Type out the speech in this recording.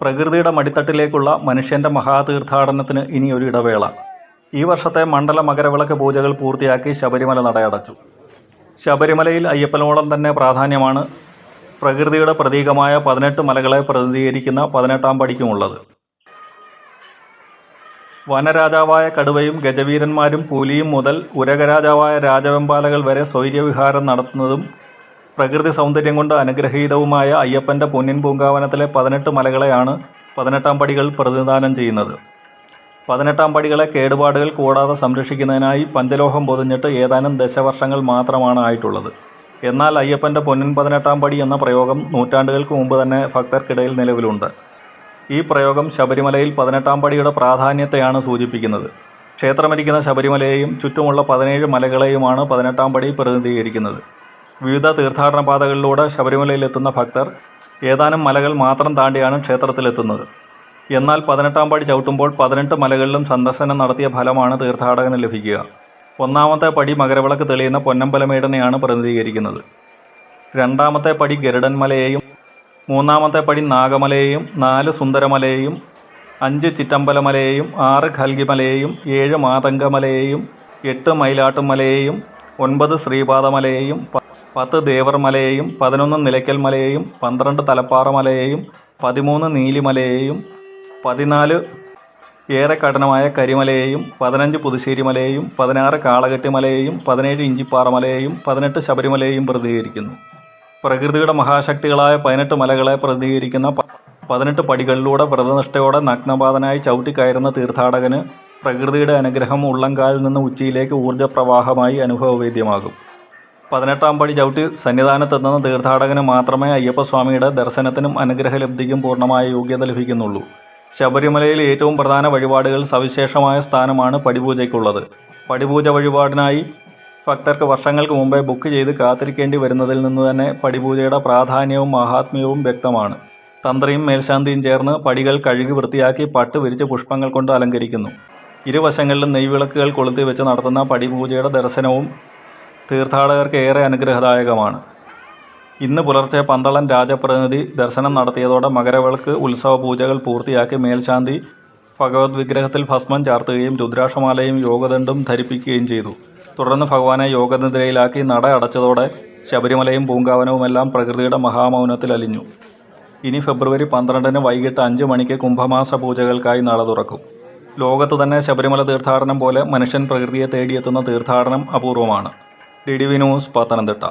പ്രകൃതിയുടെ മടിത്തട്ടിലേക്കുള്ള മനുഷ്യന്റെ മഹാതീർത്ഥാടനത്തിന് ഇനി ഒരു ഇടവേള. ഈ വർഷത്തെ മണ്ഡല മകരവിളക്ക് പൂജകൾ പൂർത്തിയാക്കി ശബരിമല നടയടച്ചു. ശബരിമലയിൽ അയ്യപ്പനോളം തന്നെ പ്രാധാന്യമാണ് പ്രകൃതിയുടെ പ്രതീകമായ പതിനെട്ട് മലകളെ പ്രതിനിധീകരിക്കുന്ന പതിനെട്ടാം പടിക്കുമുള്ളത്. വനരാജാവായ കടുവയും ഗജവീരന്മാരും പുലിയും മുതൽ ഉരകരാജാവായ രാജവെമ്പാലകൾ വരെ സ്വൈര്യവിഹാരം നടത്തുന്നതും പ്രകൃതി സൗന്ദര്യം കൊണ്ട് അനുഗ്രഹീതവുമായ അയ്യപ്പന്റെ പൊന്നിൻ പൂങ്കാവനത്തിലെ പതിനെട്ട് മലകളെയാണ് പതിനെട്ടാം പടികൾ പ്രതിനിധാനം ചെയ്യുന്നത്. പതിനെട്ടാം പടികളെ കേടുപാടുകൾ കൂടാതെ സംരക്ഷിക്കുന്നതിനായി പഞ്ചലോഹം പൊതിഞ്ഞിട്ട് ഏതാനും ദശവർഷങ്ങൾ മാത്രമാണ് ആയിട്ടുള്ളത്. എന്നാൽ അയ്യപ്പന്റെ പൊന്നിൻ പതിനെട്ടാം പടി എന്ന പ്രയോഗം നൂറ്റാണ്ടുകൾക്ക് മുമ്പ് തന്നെ ഭക്തർക്കിടയിൽ നിലവിലുണ്ട്. ഈ പ്രയോഗം ശബരിമലയിൽ പതിനെട്ടാം പടിയുടെ പ്രാധാന്യത്തെയാണ് സൂചിപ്പിക്കുന്നത്. ക്ഷേത്രമിരിക്കുന്ന ശബരിമലയെയും ചുറ്റുമുള്ള പതിനേഴ് മലകളെയുമാണ് പതിനെട്ടാം പടി പ്രതിനിധീകരിക്കുന്നത്. വിവിധ തീർത്ഥാടന പാതകളിലൂടെ ശബരിമലയിലെത്തുന്ന ഭക്തർ ഏതാനും മലകൾ മാത്രം താണ്ടിയാണ് ക്ഷേത്രത്തിലെത്തുന്നത്. എന്നാൽ പതിനെട്ടാം പടി ചവിട്ടുമ്പോൾ പതിനെട്ട് മലകളിലും സന്ദർശനം നടത്തിയ ഫലമാണ് തീർത്ഥാടകന് ലഭിക്കുക. ഒന്നാമത്തെ പടി മകരവിളക്ക് തെളിയുന്ന പൊന്നമ്പലമേടനെയാണ് പ്രതിനിധീകരിക്കുന്നത്. രണ്ടാമത്തെ പടി ഗരുഡൻമലയെയും മൂന്നാമത്തെ പടി നാഗമലയെയും നാല് സുന്ദരമലയെയും അഞ്ച് ചിറ്റമ്പലമലയെയും ആറ് ഖൽഗിമലയെയും ഏഴ് മാതംഗമലയെയും എട്ട് മയിലാട്ടുമലയെയും ഒൻപത് ശ്രീപാദമലയെയും പത്ത് ദേവർമലയെയും പതിനൊന്ന് നിലയ്ക്കൽ മലയെയും പന്ത്രണ്ട് തലപ്പാറ മലയെയും പതിമൂന്ന് നീലിമലയെയും പതിനാല് ഏറെ കഠിനമായ കരിമലയെയും പതിനഞ്ച് പുതുശ്ശേരി മലയെയും പതിനാറ് കാളകെട്ടി മലയെയും പതിനേഴ് ഇഞ്ചിപ്പാറ മലയെയും പതിനെട്ട് ശബരിമലയെയും പ്രതിനിധീകരിക്കുന്നു. പ്രകൃതിയുടെ മഹാശക്തികളായ പതിനെട്ട് മലകളെ പ്രതിനിധീകരിക്കുന്ന പ- പതിനെട്ട് പടികളിലൂടെ വ്രതനിഷ്ഠയോടെ നഗ്നപാതനായി ചവിട്ടിക്കയറുന്ന തീർത്ഥാടകന് പ്രകൃതിയുടെ അനുഗ്രഹം ഉള്ളംകാലിൽ നിന്ന് ഉച്ചയിലേക്ക് ഊർജപ്രവാഹമായി അനുഭവവേദ്യമാകും. പതിനെട്ടാം പടി ചവിട്ടി സന്നിധാനത്തെത്തുന്ന തീർത്ഥാടകന് മാത്രമേ അയ്യപ്പസ്വാമിയുടെ ദർശനത്തിനും അനുഗ്രഹലബ്ധിക്കും പൂർണമായ യോഗ്യത ലഭിക്കുന്നുള്ളൂ. ശബരിമലയിൽ ഏറ്റവും പ്രധാന വഴിപാടുകൾ സവിശേഷമായ സ്ഥാനമാണ് പടിപൂജയ്ക്കുള്ളത്. പടിപൂജ വഴിപാടിനായി ഭക്തർക്ക് വർഷങ്ങൾക്ക് മുമ്പേ ബുക്ക് ചെയ്ത് കാത്തിരിക്കേണ്ടി വരുന്നതിൽ നിന്ന് തന്നെ പടിപൂജയുടെ പ്രാധാന്യവും മഹാത്മ്യവും വ്യക്തമാണ്. തന്ത്രിയും മേൽശാന്തിയും ചേർന്ന് പടികൾ കഴുകി വൃത്തിയാക്കി പട്ട് വിരിച്ച് പുഷ്പങ്ങൾ കൊണ്ട് അലങ്കരിക്കുന്നു. ഇരുവശങ്ങളിലും നെയ്വിളക്കുകൾ കൊളുത്തി വെച്ച് നടത്തുന്ന പടിപൂജയുടെ ദർശനവും തീർത്ഥാടകർക്ക് ഏറെ അനുഗ്രഹദായകമാണ്. ഇന്ന് പുലർച്ചെ പന്തളം രാജപ്രതിനിധി ദർശനം നടത്തിയതോടെ മകരവിളക്ക് ഉത്സവ പൂജകൾ പൂർത്തിയാക്കി മേൽശാന്തി ഭഗവത് വിഗ്രഹത്തിൽ ഭസ്മം ചാർത്തുകയും രുദ്രാക്ഷമാലയും യോഗദണ്ഡും ധരിപ്പിക്കുകയും ചെയ്തു. തുടർന്ന് ഭഗവാനെ യോഗനിദ്രയിലാക്കി നട അടച്ചതോടെ ശബരിമലയും പൂങ്കാവനവുമെല്ലാം പ്രകൃതിയുടെ മഹാമൗനത്തിൽ അലിഞ്ഞു. ഇനി ഫെബ്രുവരി പന്ത്രണ്ടിന് വൈകിട്ട് അഞ്ച് മണിക്ക് കുംഭമാസ പൂജകൾക്കായി നട തുറക്കും. ലോകത്ത് തന്നെ ശബരിമല തീർത്ഥാടനം പോലെ മനുഷ്യൻ പ്രകൃതിയെ തേടിയെത്തുന്ന തീർത്ഥാടനം അപൂർവമാണ്. D D V news Pathanamthitta.